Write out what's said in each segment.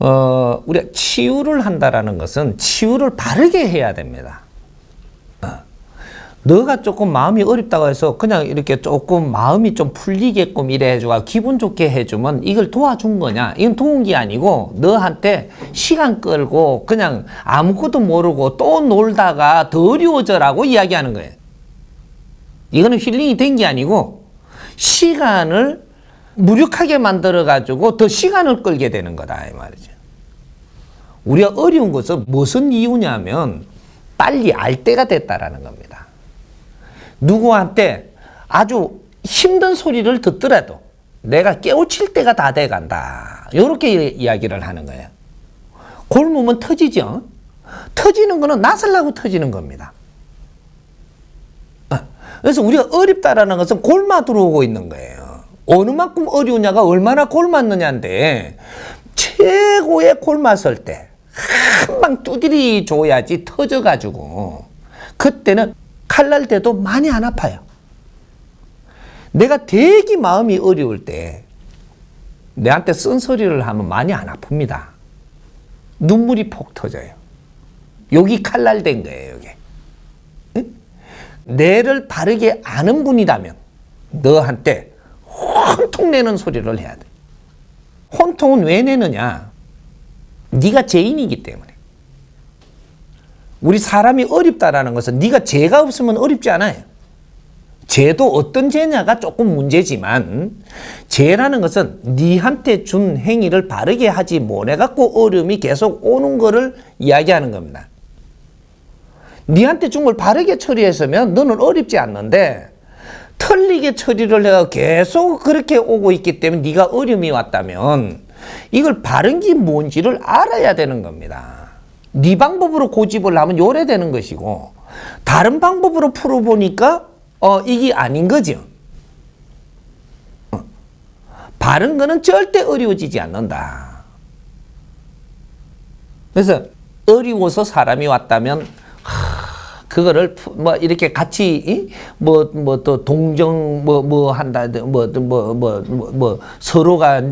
어, 우리가 치유를 한다라는 것은 치유를 바르게 해야 됩니다. 어. 너가 조금 마음이 어렵다고 해서 그냥 이렇게 조금 마음이 좀 풀리게끔 이래 해주고 기분 좋게 해주면 이걸 도와준 거냐? 이건 도운 게 아니고 너한테 시간 끌고 그냥 아무것도 모르고 또 놀다가 더 어려워져라고 이야기하는 거예요. 이거는 힐링이 된 게 아니고 시간을 무력하게 만들어 가지고 더 시간을 끌게 되는 거다 이 말이죠. 우리가 어려운 것은 무슨 이유냐면 빨리 알 때가 됐다라는 겁니다. 누구한테 아주 힘든 소리를 듣더라도 내가 깨우칠 때가 다 돼 간다. 이렇게 이야기를 하는 거예요. 골무면 터지죠. 터지는 거는 나설라고 터지는 겁니다. 그래서 우리가 어렵다라는 것은 골마 들어오고 있는 거예요. 어느 만큼 어려우냐가 얼마나 골맞느냐인데 최고의 골맞을 때한 방 두드리 줘야지 터져가지고 그때는 칼 날 때도 많이 안 아파요. 내가 되게 마음이 어려울 때 내한테 쓴소리를 하면 많이 안 아픕니다. 눈물이 폭 터져요. 여기 칼날 된 거예요, 여기. 뇌를 바르게 아는 분이라면 너한테 혼통 내는 소리를 해야 돼. 혼통은 왜 내느냐? 네가 죄인이기 때문에. 우리 사람이 어렵다라는 것은 네가 죄가 없으면 어렵지 않아요. 죄도 어떤 죄냐가 조금 문제지만 죄라는 것은 네한테 준 행위를 바르게 하지 못해 갖고 어려움이 계속 오는 거를 이야기하는 겁니다. 네한테 준 걸 바르게 처리했으면 너는 어렵지 않는데 틀리게 처리를 해가 계속 그렇게 오고 있기 때문에 네가 어려움이 왔다면 이걸 바른 게 뭔지를 알아야 되는 겁니다. 네 방법으로 고집을 하면 요래되는 것이고 다른 방법으로 풀어보니까 어 이게 아닌 거죠. 어. 바른 거는 절대 어려워지지 않는다. 그래서 어려워서 사람이 왔다면 그거를 뭐 이렇게 같이 뭐 뭐 또 동정 뭐 뭐 한다 뭐 뭐 뭐 뭐 서로가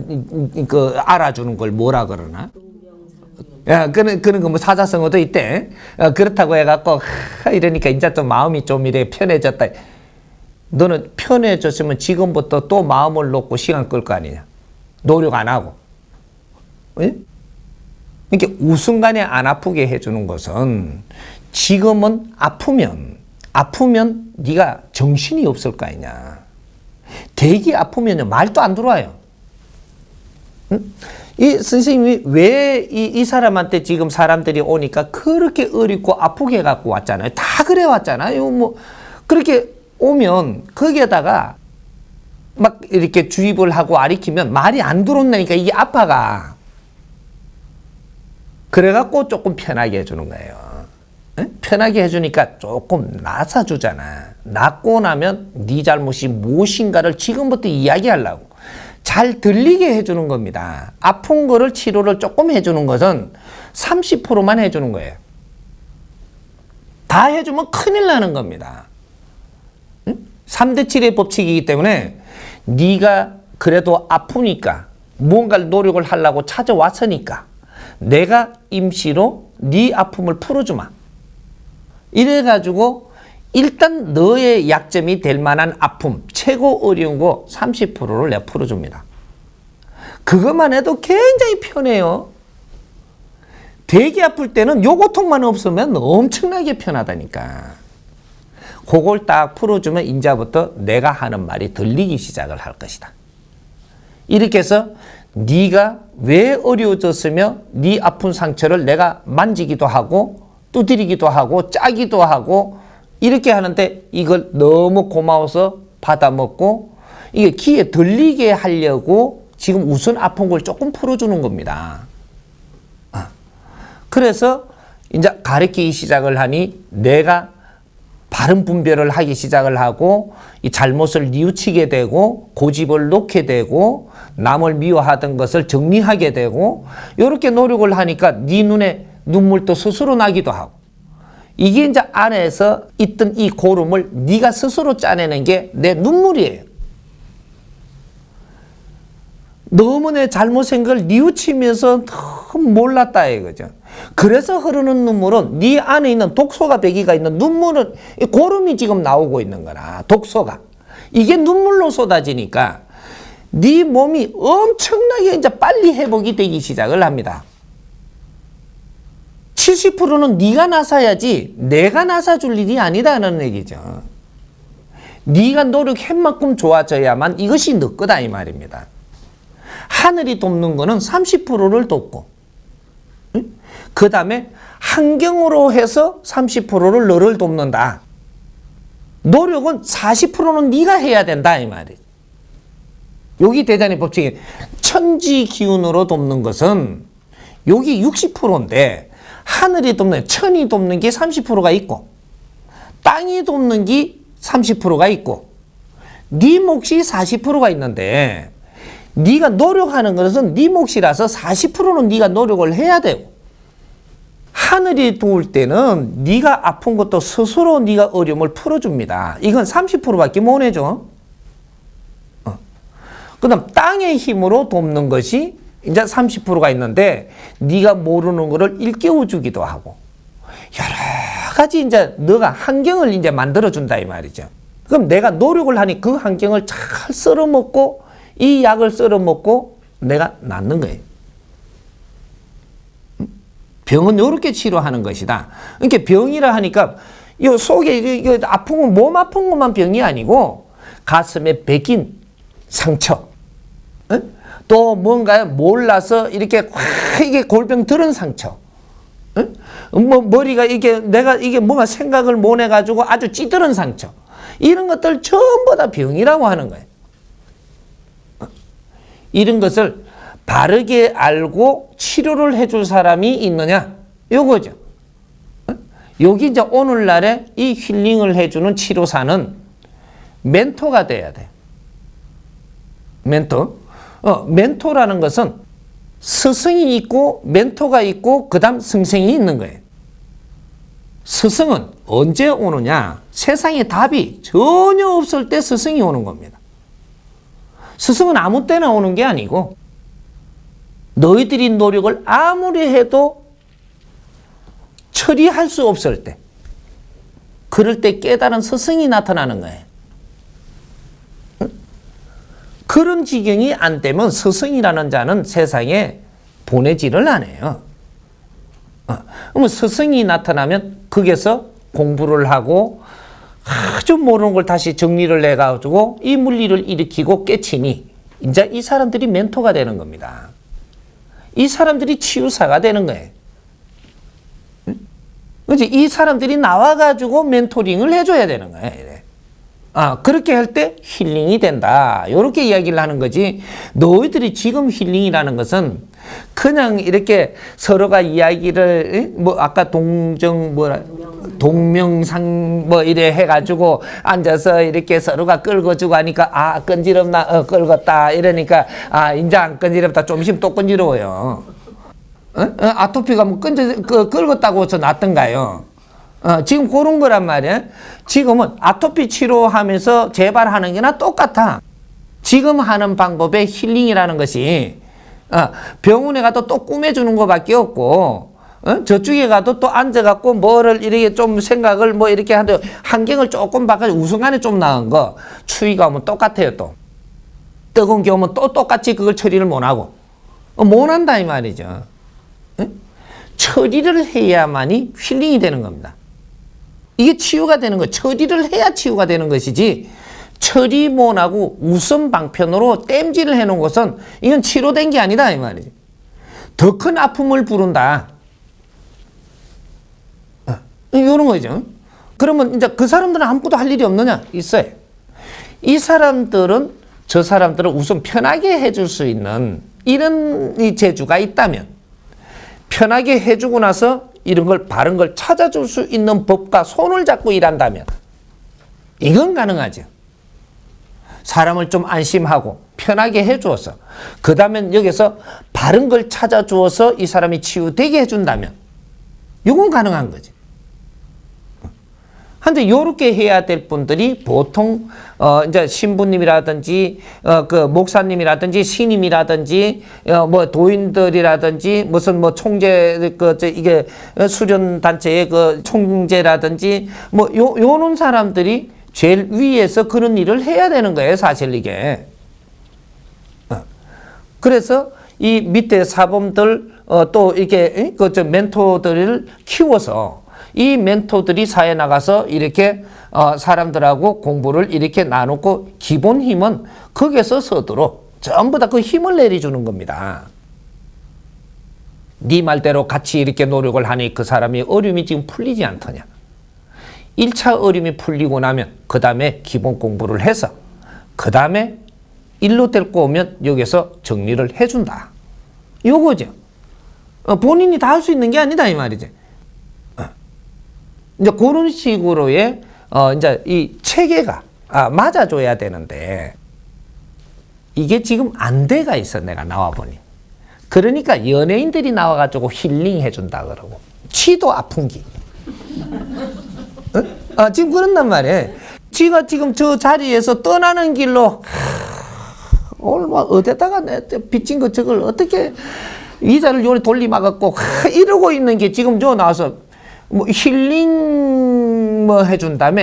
그 알아주는 걸 뭐라 그러나 야, 그는, 그는 그뭐 사자성어도 있대. 어, 그렇다고 해갖고, 하, 이러니까 이제 좀 마음이 좀 이래 편해졌다. 너는 편해졌으면 지금부터 또 마음을 놓고 시간 끌 거 아니냐. 노력 안 하고. 예? 이렇게 우순간에 안 아프게 해주는 것은 지금은 아프면 아프면 네가 정신이 없을 거 아니냐. 되게 아프면 말도 안 들어와요. 응? 이 선생님이 왜이 이 사람한테 지금 사람들이 오니까 그렇게 어렵고 아프게 갖고 왔잖아요. 다 그래 왔잖아요. 뭐 그렇게 오면 거기에다가 막 이렇게 주입을 하고 아리키면 말이 안 들어온다니까 이게 아파가. 그래갖고 조금 편하게 해주는 거예요. 응? 편하게 해주니까 조금 나사주잖아. 낫고 나면 네 잘못이 무엇인가를 지금부터 이야기하려고. 잘 들리게 해주는 겁니다. 아픈 거를 치료를 조금 해주는 것은 30%만 해주는 거예요. 다 해주면 큰일 나는 겁니다. 응? 3대 7의 법칙이기 때문에 네가 그래도 아프니까 무언가를 노력을 하려고 찾아왔으니까 내가 임시로 네 아픔을 풀어주마. 이래 가지고 일단 너의 약점이 될 만한 아픔, 최고 어려운 거 30%를 내가 풀어줍니다. 그것만 해도 굉장히 편해요. 되게 아플 때는 요 고통만 없으면 엄청나게 편하다니까. 그걸 딱 풀어주면 인자부터 내가 하는 말이 들리기 시작을 할 것이다. 이렇게 해서 네가 왜 어려워졌으며 네 아픈 상처를 내가 만지기도 하고 두드리기도 하고 짜기도 하고 이렇게 하는데 이걸 너무 고마워서 받아 먹고 이게 귀에 들리게 하려고 지금 우선 아픈 걸 조금 풀어주는 겁니다. 아. 그래서 이제 가르치기 시작을 하니 내가 바른 분별을 하기 시작을 하고 이 잘못을 뉘우치게 되고 고집을 놓게 되고 남을 미워하던 것을 정리하게 되고 이렇게 노력을 하니까 네 눈에 눈물도 스스로 나기도 하고 이게 이제 안에서 있던 이 고름을 네가 스스로 짜내는 게 내 눈물이에요. 너무 내 잘못한 걸 뉘우치면서 너무 몰랐다 이거죠. 그래서 흐르는 눈물은 네 안에 있는 독소가 배기가 있는 눈물은 이 고름이 지금 나오고 있는 거라 독소가 이게 눈물로 쏟아지니까 네 몸이 엄청나게 이제 빨리 회복이 되기 시작을 합니다. 70%는 네가 나서야지 내가 나서줄 일이 아니다는 얘기죠. 네가 노력한 만큼 좋아져야만 이것이 너 거다 이 말입니다. 하늘이 돕는 거는 30%를 돕고 그 다음에 환경으로 해서 30%를 너를 돕는다. 노력은 40%는 네가 해야 된다 이 말이에요. 여기 대단히 법칙이 천지 기운으로 돕는 것은 여기 60%인데 하늘이 돕는 천이 돕는 게 30%가 있고 땅이 돕는 게 30%가 있고 네 몫이 40%가 있는데 네가 노력하는 것은 네 몫이라서 40%는 네가 노력을 해야 되고 하늘이 도울 때는 네가 아픈 것도 스스로 네가 어려움을 풀어줍니다. 이건 30%밖에 못 해줘. 어. 그 다음 땅의 힘으로 돕는 것이 이제 30%가 있는데 네가 모르는 거를 일깨워 주기도 하고 여러 가지 이제 너가 환경을 이제 만들어 준다 이 말이죠. 그럼 내가 노력을 하니 그 환경을 잘 썰어 먹고 이 약을 썰어 먹고 내가 낫는 거예요. 병은 이렇게 치료하는 것이다. 그러니까 병이라 하니까 이 속에 이거 아픈 건 몸 아픈 것만 병이 아니고 가슴에 베긴 상처, 어? 또 뭔가 몰라서 이렇게 확 이게 골병 들은 상처, 어? 뭐 머리가 이게 내가 이게 뭔가 생각을 못 해가지고 아주 찌들은 상처, 이런 것들 전부 다 병이라고 하는 거예요. 어? 이런 것을 바르게 알고 치료를 해줄 사람이 있느냐? 요거죠. 어? 여기 이제 오늘날에 이 힐링을 해주는 치료사는 멘토가 돼야 돼. 멘토. 어, 멘토라는 것은 스승이 있고 멘토가 있고 그 다음 승생이 있는 거예요. 스승은 언제 오느냐? 세상에 답이 전혀 없을 때 스승이 오는 겁니다. 스승은 아무 때나 오는 게 아니고 너희들이 노력을 아무리 해도 처리할 수 없을 때, 그럴 때 깨달은 스승이 나타나는 거예요. 그런 지경이 안 되면 스승이라는 자는 세상에 보내지를 않아요. 어, 그러면 스승이 나타나면 거기서 공부를 하고 아주 모르는 걸 다시 정리를 해가지고 이 물리를 일으키고 깨치니 이제 이 사람들이 멘토가 되는 겁니다. 이 사람들이 치유사가 되는 거예요. 그지? 이 사람들이 나와가지고 멘토링을 해줘야 되는 거예요. 아, 그렇게 할 때 힐링이 된다. 이렇게 이야기를 하는 거지. 너희들이 지금 힐링이라는 것은 그냥 이렇게 서로가 이야기를, 뭐, 아까 동정, 뭐라, 동명상, 뭐, 이래 해가지고 앉아서 이렇게 서로가 끌고주고 하니까, 아, 끈지럽나, 어, 끌었다. 이러니까, 아, 인자 안 끈지럽다. 좀 있으면 또 끈지러워요. 어? 어? 아토피가 뭐 끈지, 그, 끌었다고 해서 낫던가요? 어, 지금 그런 거란 말이야. 지금은 아토피 치료하면서 재발하는 게나 똑같아. 지금 하는 방법의 힐링이라는 것이 어, 병원에 가도 또 꾸며주는 것밖에 없고 어? 저쪽에 가도 또 앉아갖고 뭐를 이렇게 좀 생각을 뭐 이렇게 하는데 환경을 조금 바꿔 우선간에 좀 나은 거 추위가 오면 똑같아요 또 뜨거운 게 오면 또 똑같이 그걸 처리를 못하고 어, 못한다 이 말이죠 어? 처리를 해야만이 힐링이 되는 겁니다 이게 치유가 되는 거 처리를 해야 치유가 되는 것이지 처리 못하고 우선 방편으로 땜질을 해놓은 것은 이건 치료된 게 아니다 이 말이지. 더 큰 아픔을 부른다. 이런 거죠. 그러면 이제 그 사람들은 아무것도 할 일이 없느냐? 있어요. 이 사람들은 저 사람들을 우선 편하게 해줄 수 있는 이런 이 재주가 있다면 편하게 해주고 나서 이런 걸 바른 걸 찾아줄 수 있는 법과 손을 잡고 일한다면 이건 가능하죠. 사람을 좀 안심하고 편하게 해주어서 그 다음에 여기서 바른 걸 찾아주어서 이 사람이 치유되게 해준다면 이건 가능한 거지. 근데 요렇게 해야 될 분들이 보통 어 이제 신부님이라든지 어 그 목사님이라든지 신임이라든지 어 뭐 도인들이라든지 무슨 뭐 총재 그저 이게 수련 단체의 그 총재라든지 뭐 요 요런 사람들이 제일 위에서 그런 일을 해야 되는 거예요, 사실 이게. 어. 그래서 이 밑에 사범들 어, 또 이렇게 그저 멘토들을 키워서 이 멘토들이 사회 나가서 이렇게 어, 사람들하고 공부를 이렇게 나누고 기본 힘은 거기서 서도록 전부 다 그 힘을 내려주는 겁니다. 네 말대로 같이 이렇게 노력을 하니 그 사람이 어려움이 지금 풀리지 않더냐. 1차 어려움이 풀리고 나면 그 다음에 기본 공부를 해서 그 다음에 일로 데리고 오면 여기서 정리를 해준다. 요거죠. 어, 본인이 다 할 수 있는 게 아니다 이 말이지. 어. 이제 그런 식으로의 어 이제 이 체계가 아, 맞아줘야 되는데 이게 지금 안 돼가 있어 내가 나와 보니. 그러니까 연예인들이 나와가지고 힐링 해준다 그러고 치도 아픈 기. 어? 아, 지금 그런단 말이에요. 지가 지금 저 자리에서 떠나는 길로 뭐 어디다가 내 빚진 거 저걸 어떻게 이자를 요리 돌리 막았고 하, 이러고 있는 게 지금 저 나와서 뭐 힐링 뭐 해준다며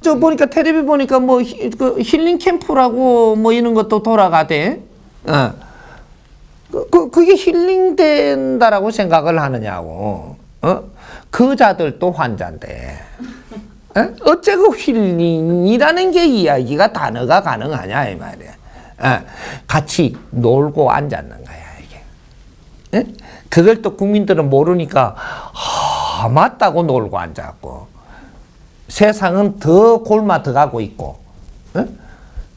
저 보니까 텔레비 보니까 뭐그 힐링 캠프라고 뭐 이런 것도 돌아가대. 어. 그, 그, 그게 힐링된다라고 생각을 하느냐고. 어? 그 자들도 환자인데. 어? 어째고 힐링이라는 게 이야기가 단어가 가능하냐, 이 말이야. 어? 같이 놀고 앉았는 거야, 이게. 어? 그걸 또 국민들은 모르니까, 아, 맞다고 놀고 앉았고. 세상은 더 골마 들어가고 있고, 어?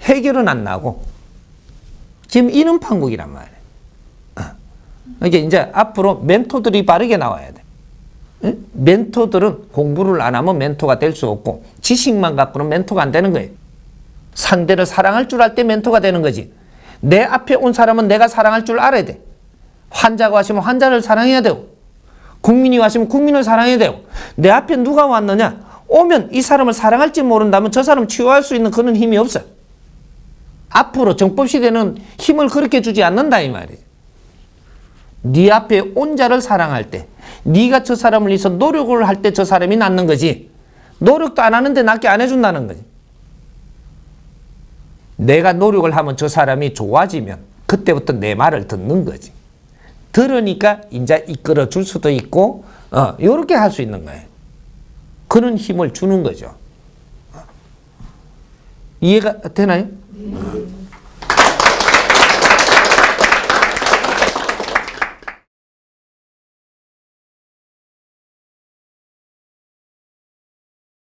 해결은 안 나고, 지금 이런 판국이란 말이야. 이게 이제 앞으로 멘토들이 바르게 나와야 돼. 응? 멘토들은 공부를 안 하면 멘토가 될 수 없고 지식만 갖고는 멘토가 안 되는 거예요. 상대를 사랑할 줄 알 때 멘토가 되는 거지. 내 앞에 온 사람은 내가 사랑할 줄 알아야 돼. 환자가 왔으면 환자를 사랑해야 되고 국민이 왔으면 국민을 사랑해야 되고 내 앞에 누가 왔느냐 오면 이 사람을 사랑할지 모른다면 저 사람 치유할 수 있는 그런 힘이 없어. 앞으로 정법 시대는 힘을 그렇게 주지 않는다 이 말이지. 네 앞에 온 자를 사랑할 때, 네가 저 사람을 위해서 노력을 할 때 저 사람이 낫는 거지. 노력도 안 하는데 낫게 안 해준다는 거지. 내가 노력을 하면 저 사람이 좋아지면 그때부터 내 말을 듣는 거지. 들으니까 이제 이끌어 줄 수도 있고, 어, 요렇게 할 수 있는 거예요. 그런 힘을 주는 거죠. 어. 이해가 되나요? 어.